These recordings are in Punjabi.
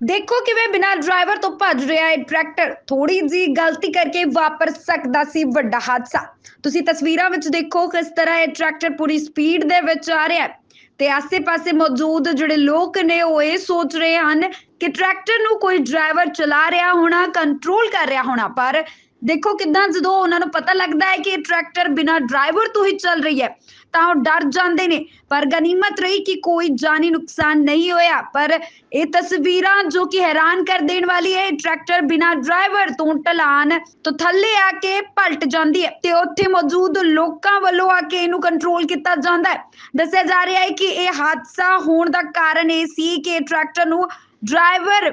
ਕਿਵੇਂ ਬਿਨਾਂ ਡਰਾਈਵਰ ਤੋਂ ਭੱਜ ਰਿਹਾ ਹੈ ਟਰੈਕਟਰ ਥੋੜੀ ਜੀ ਗਲਤੀ ਕਰਕੇ ਵਾਪਰ ਸਕਦਾ ਸੀ ਵੱਡਾ ਹਾਦਸਾ। ਤੁਸੀਂ ਤਸਵੀਰਾਂ ਵਿੱਚ ਦੇਖੋ ਕਿਸ ਤਰ੍ਹਾਂ ਇਹ ਟਰੈਕਟਰ ਪੂਰੀ ਸਪੀਡ ਦੇ ਵਿੱਚ ਆ ਰਿਹਾ ਹੈ। ਤੇ ਆਸੇ-ਪਾਸੇ ਮੌਜੂਦ ਜਿਹੜੇ ਲੋਕ ਨੇ ਉਹ ਇਹ ਸੋਚ ਰਹੇ ਹਨ ਕਿ ਟਰੈਕਟਰ ਨੂੰ ਕੋਈ ਡਰਾਈਵਰ ਚਲਾ ਰਿਹਾ ਹੋਣਾ ਕੰਟਰੋਲ ਕਰ ਰਿਹਾ ਹੋਣਾ, ਪਰ ਦੇਖੋ ਕਿਦਾਂ ਜਦੋਂ ਉਹਨਾਂ ਨੂੰ ਪਤਾ ਲੱਗਦਾ ਹੈ ਕਿ ਇਹ ਟਰੈਕਟਰ ਬਿਨਾਂ ਡਰਾਈਵਰ ਤੋਂ ਹੀ ਚੱਲ ਰਹੀ ਹੈ, ਤਾਂ ਉਹ ਡਰ ਜਾਂਦੇ ਨੇ। ਪਰ ਗਨੀਮਤ ਰਹੀ ਕਿ ਕੋਈ ਜਾਨੀ ਨੁਕਸਾਨ ਨਹੀਂ ਹੋਇਆ। ਪਰ ਇਹ ਤਸਵੀਰਾਂ ਜੋ ਕਿ ਹੈਰਾਨ ਕਰ ਦੇਣ ਵਾਲੀ ਹੈ ਟਰੈਕਟਰ ਬਿਨਾਂ ਡਰਾਈਵਰ ਤੋਂ ਢਲਾਨ ਤੋਂ ਥੱਲੇ ਆ ਕੇ ਪਲਟ ਜਾਂਦੀ ਹੈ ਤੇ ਉੱਥੇ ਮੌਜੂਦ ਲੋਕਾਂ ਵੱਲੋਂ ਆ ਕੇ ਇਹਨੂੰ ਕੰਟਰੋਲ ਕੀਤਾ ਜਾਂਦਾ ਹੈ। ਦੱਸਿਆ ਜਾ ਰਿਹਾ ਹੈ ਕਿ ਇਹ ਹਾਦਸਾ ਹੋਣ ਦਾ ਕਾਰਨ ਇਹ ਸੀ ਕਿ ਇਹ ਟਰੈਕਟਰ ਨੂੰ ਡਰਾਈਵਰ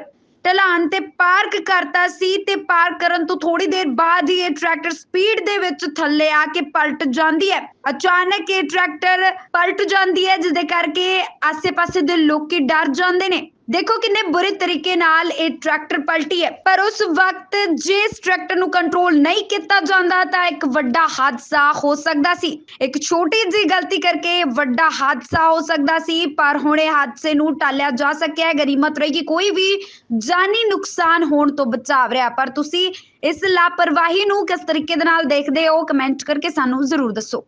ਢਲਾਨ ਤੇ ਪਾਰਕ ਕਰਤਾ ਸੀ ਤੇ ਪਾਰਕ ਕਰਨ ਤੋਂ ਥੋੜੀ ਦੇਰ ਬਾਅਦ ਹੀ ਇਹ ਟਰੈਕਟਰ ਸਪੀਡ ਦੇ ਵਿੱਚ ਥੱਲੇ ਆ ਕੇ ਪਲਟ ਜਾਂਦੀ ਹੈ। ਅਚਾਨਕ ਇਹ ਟਰੈਕਟਰ ਪਲਟ ਜਾਂਦੀ ਹੈ ਜਿਸ ਦੇ ਕਰਕੇ ਆਸੇ-ਪਾਸੇ ਦੇ ਲੋਕੀ ਡਰ ਜਾਂਦੇ ਨੇ। ਦੇਖੋ ਕਿੰਨੇ ਬੁਰੇ ਤਰੀਕੇ ਨਾਲ ਇਹ ਟਰੈਕਟਰ ਪਲਟੀ ਹੈ, ਪਰ ਉਸ ਵਕਤ ਜੇ ਇਸ ਟਰੈਕਟਰ ਨੂੰ ਕੰਟਰੋਲ ਨਹੀਂ ਕੀਤਾ ਜਾਂਦਾ ਤਾਂ ਇੱਕ ਵੱਡਾ ਹਾਦਸਾ ਹੋ ਸਕਦਾ ਸੀ। ਇੱਕ ਛੋਟੀ ਜਿਹੀ ਗਲਤੀ ਕਰਕੇ ਵੱਡਾ ਹਾਦਸਾ ਹੋ ਸਕਦਾ ਸੀ, ਪਰ ਹੁਣ ਇਹ ਹਾਦਸੇ ਨੂੰ ਟਾਲਿਆ ਜਾ ਸਕਿਆ ਹੈ। ਗਰੀਮਤ ਰਹੀ ਕਿ ਕੋਈ ਵੀ ਜਾਨੀ ਨੁਕਸਾਨ ਹੋਣ ਤੋਂ ਬਚਾਵ ਰਿਹਾ। ਪਰ ਤੁਸੀਂ ਇਸ ਲਾਪਰਵਾਹੀ ਨੂੰ ਕਿਸ ਤਰੀਕੇ ਦੇ ਨਾਲ ਦੇਖਦੇ ਹੋ? ਕਮੈਂਟ ਕਰਕੇ ਸਾਨੂੰ ਜ਼ਰੂਰ ਦੱਸੋ।